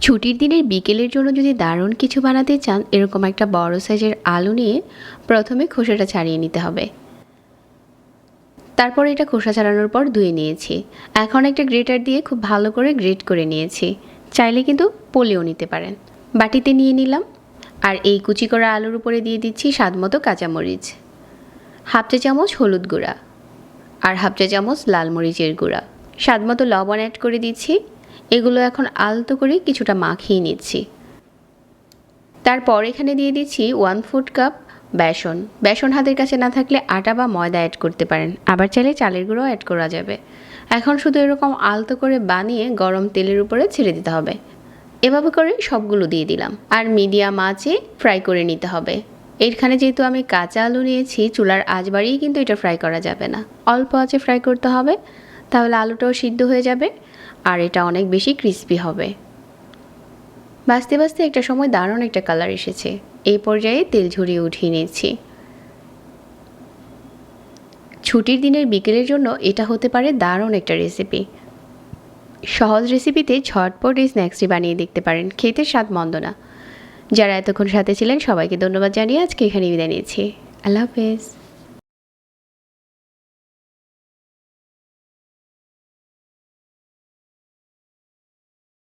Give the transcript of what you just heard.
ছুটির দিনের বিকেলের জন্য যদি দারুণ কিছু বানাতে চান, এরকম একটা বড় সাইজের আলু নিয়ে প্রথমে খোসাটা ছাড়িয়ে নিতে হবে। তারপর এটা খোসা ছাড়ানোর পর ধুয়ে নিয়েছি। এখন একটা গ্রেটার দিয়ে খুব ভালো করে গ্রেট করে নিয়েছি। চাইলে কিন্তু পলিও নিতে পারেন। বাটিতে নিয়ে নিলাম। আর এই কুচি করা আলুর উপরে দিয়ে দিচ্ছি স্বাদ মতো কাঁচামরিচ। হাফ চা চামচ হলুদ গুঁড়া। আর হাফ চা চামচ লাল মরিচের গুঁড়া। স্বাদ মতো লবণ অ্যাড করে দিচ্ছি। এগুলো এখন আলতো করে কিছুটা মাখিয়ে নিচ্ছি। তারপর এখানে দিয়ে দিচ্ছি ওয়ান ফুড কাপ বেসন। বেসন হাতের কাছে না থাকলে আটা বা ময়দা অ্যাড করতে পারেন। আবার চাইলে চালের গুঁড়ো অ্যাড করা যাবে। এখন শুধু এরকম আলতো করে বানিয়ে গরম তেলের উপরে ছেড়ে দিতে হবে। এভাবে করে সবগুলো দিয়ে দিলাম। আর মিডিয়াম আঁচে ফ্রাই করে নিতে হবে। এখানে যেহেতু আমি কাঁচা আলু নিয়েছি, চুলার আঁচ বাড়িয়ে কিন্তু এটা ফ্রাই করা যাবে না। অল্প আঁচে ফ্রাই করতে হবে। তাহলে আলুটাও সিদ্ধ হয়ে যাবে আর এটা অনেক বেশি ক্রিস্পি হবে। বাঁচতে বাঁচতে একটা সময় দারুণ একটা কালার এসেছে। এই পর্যায়ে তেল ঝরিয়ে উঠিয়ে নিয়েছি। ছুটির দিনের বিকেলের জন্য এটা হতে পারে দারুণ একটা রেসিপি সহজ রেসিপিতে ঝটপট এই স্ন্যাক্সটি বানিয়ে দেখতে পারেন। খেতে স্বাদ মন্দ না। যারা এতক্ষণ সাথে ছিলেন সবাইকে ধন্যবাদ জানিয়ে আজকে এখানে বিদায় নিয়েছি। আল্লাহ হাফেজ।